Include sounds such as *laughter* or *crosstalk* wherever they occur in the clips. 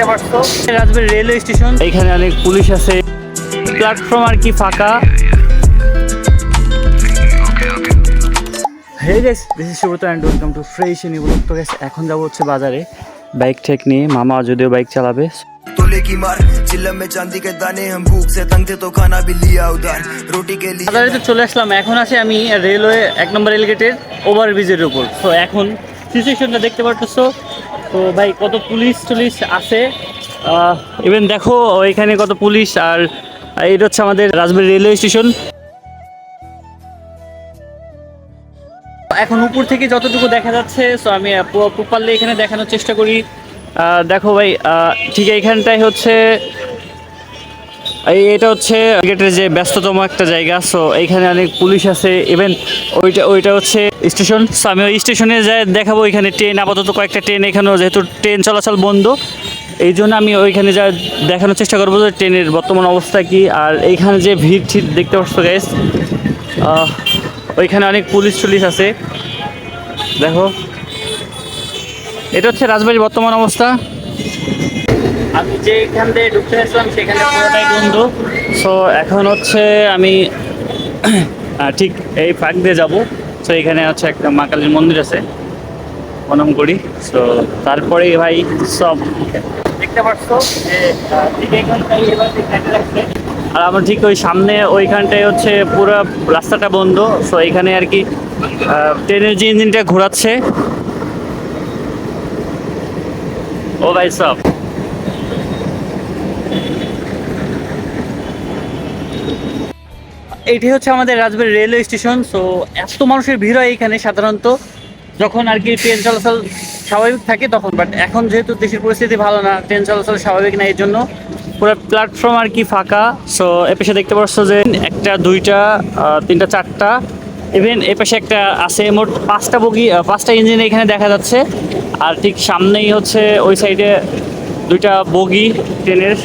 নিতে পারছ? Rajbari railway station. এখানে অনেক পুলিশ আছে। প্ল্যাটফর্ম আর কি ফাঁকা? Hey guys and welcome to fresh in এখন যাব হচ্ছে বাজারে। বাইক ঠেক নিয়ে। মামা যদিও বাইক চালাবে। বাজারে তো চলে আসলাম। এখন আছে আমি রেলওয়ে এক নম্বর এলিগেটের ওভার ব্রিজের উপর। তো এখন সিচুয়েশনটা দেখতে পারতেছো। তো ভাই, কত পুলিশ টুলিশ আছে? ইভেন দেখো এখানে কত পুলিশ আর এটা হচ্ছে আমাদের রাজবাড়ি রেলওয়ে স্টেশন এখন উপর থেকে যতটুকু দেখা যাচ্ছে সো আমি প্রপারলি এখানে দেখানোর চেষ্টা করি। দেখো ভাই ঠিক এইখানটাই হচ্ছে এই এটা হচ্ছে গেটের যে ব্যস্ততম একটা জায়গা সো এইখানে অনেক পুলিশ আছে ইভেন ওইটা ওইটা হচ্ছে স্টেশন সো আমি ওই স্টেশনে যাই দেখাবো এখানে ট্রেন, আপাতত কয়েকটা ট্রেন এখানেও, যেহেতু ট্রেন চলাচল বন্ধ, এই জন্য আমি ওইখানে যা দেখানোর চেষ্টা করব যে ট্রেনের বর্তমান অবস্থা কি, আর এইখানে যে ভিড় ঠিক দেখতে পাচ্ছ গ্যাস ওইখানে অনেক পুলিশ টুলিশ আছে, দেখো। এটা হচ্ছে রাজবাড়ির বর্তমান অবস্থা। আমি যেখান দিয়ে ঢুকতে আসলাম সেখানে পুরোটাই বন্ধ। সো এখন হচ্ছে আমি *clears throat* ঠিক এই ফাঁক দিয়ে যাব। সো এখানে হচ্ছে একটা মা কালীর মন্দির আছে প্রণাম করি সো তারপরে ভাই সব। দেখতে পাচ্ছ যে যাচ্ছে। আর আমার ঠিক ওই সামনে ওইখানটায় হচ্ছে পুরো রাস্তাটা বন্ধ। সো এখানে আর কি ট্রেনের যে ইঞ্জিনটা ঘোরাচ্ছে। ও ভাই সব। এইটি হচ্ছে আমাদের রাজবাড়ি রেলওয়ে স্টেশন সো এত মানুষের ভিড় হয় এখানে সাধারণত। যখন আর কি ট্রেন চলাচল স্বাভাবিক থাকে তখন বাট এখন যেহেতু দেশের পরিস্থিতি ভালো না ট্রেন চলাচল স্বাভাবিক না এই জন্য পুরো প্ল্যাটফর্ম আর কি ফাঁকা। সো এ পাশে দেখতে পাচ্ছ যে একটা, দুইটা তিনটা, চারটা ইভেন এ পাশে একটা আছে মোট পাঁচটা বগি পাঁচটা ইঞ্জিন এখানে দেখা যাচ্ছে। আর ঠিক সামনেই হচ্ছে ওই সাইডে দুইটা বগি ট্রেনের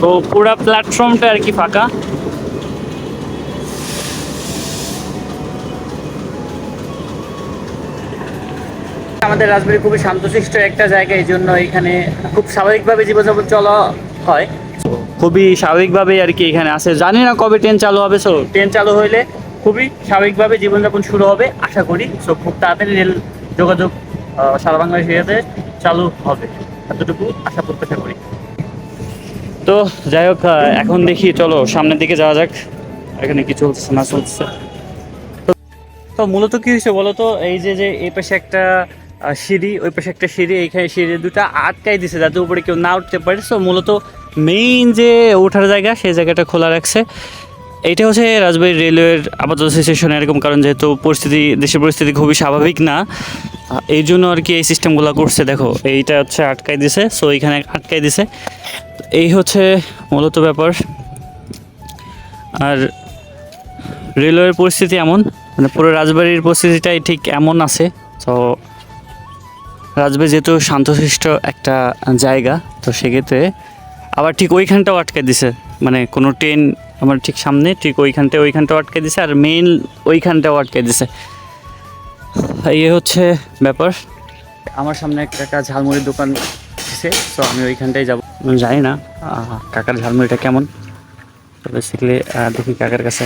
তো পুরো প্ল্যাটফর্মটা আর কি ফাঁকা। আমাদের রাজবাড়ি খুবই শান্তশিষ্ট একটা জায়গা এই জন্য এখানে খুব স্বাভাবিকভাবে জীবনযাপন চলা হয়। খুবই স্বাভাবিকভাবে আর কি এখানে আছে জানি না কবে ট্রেন চালু হবে সো ট্রেন চালু হইলে খুবই স্বাভাবিকভাবে জীবনযাপন শুরু হবে আশা করি। সো খুব তাড়াতাড়ি রেল যোগাযোগ আহ, সারা বাংলাদেশ চালু হবে। এতটুকু আশা প্রত্যাশা করি। তো যাই হোক এখন দেখি চলো সামনের দিকে যাওয়া যাক। এখানে কি চলছে না চলছে। তো মূলত কি হয়েছে বলো তো এই যে যে এই পাশে একটা সিঁড়ি, ওই পাশে একটা সিঁড়ি, এইখানে সিঁড়ি দুটো আটকাই দিছে যাতে উপরে কেউ না উঠতে পারে। সো মূলত মেইন যে ওঠার জায়গা, সেই জায়গাটা খোলা রাখছে। এইটা হচ্ছে রাজবাড়ি রেলওয়ের আপাতত সিচুয়েশন এরকম, কারণ যেহেতু পরিস্থিতি, দেশের পরিস্থিতি খুবই স্বাভাবিক না, এই জন্য আর কি এই সিস্টেমগুলো করছে। দেখো, এইটা হচ্ছে আটকাই দিছে সো এইখানে আটকাই দিছে। এই হচ্ছে মূলত ব্যাপার। আর রেলওয়ের পরিস্থিতি এমন মানে পুরো রাজবাড়ির পরিস্থিতিটাই ঠিক এমন আছে। তো রাজবাড়ি যেহেতু শান্তশিষ্ট একটা জায়গা তো সেক্ষেত্রে আবার ঠিক ওইখানটাও আটকে দিছে। মানে কোনো ট্রেন আমার ঠিক সামনে ঠিক ওইখানটায় ওইখানটাও আটকে দিছে আর মেইন ওইখানটাও আটকে দিছে। এই হচ্ছে ব্যাপার। আমার সামনে একটা কাকা ঝালমুড়ির দোকান দিছে তো আমি ওইখানটায় যাব। জানি না কাকার ঝালমুড়িটা কেমন? তো বেসিক্যালি দেখি কাকার কাছে।